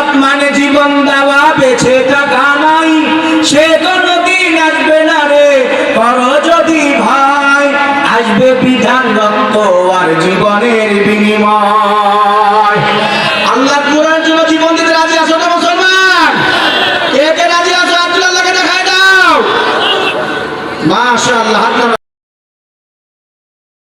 বিপ্লব মানে জীবন দেওয়া বেছে থাকা নয়। সে কোনদিন আসবে না রে করো যদি ভাই, আসবে বিধান রক্ত আর জীবনের বিনিময়। আল্লাহ কোরআন জন্য জীবন দিতে রাজি আছো না মুসলমান? কে কে রাজি আছো আব্দুল্লাহকে দেখায় দাও। মাশাআল্লাহ।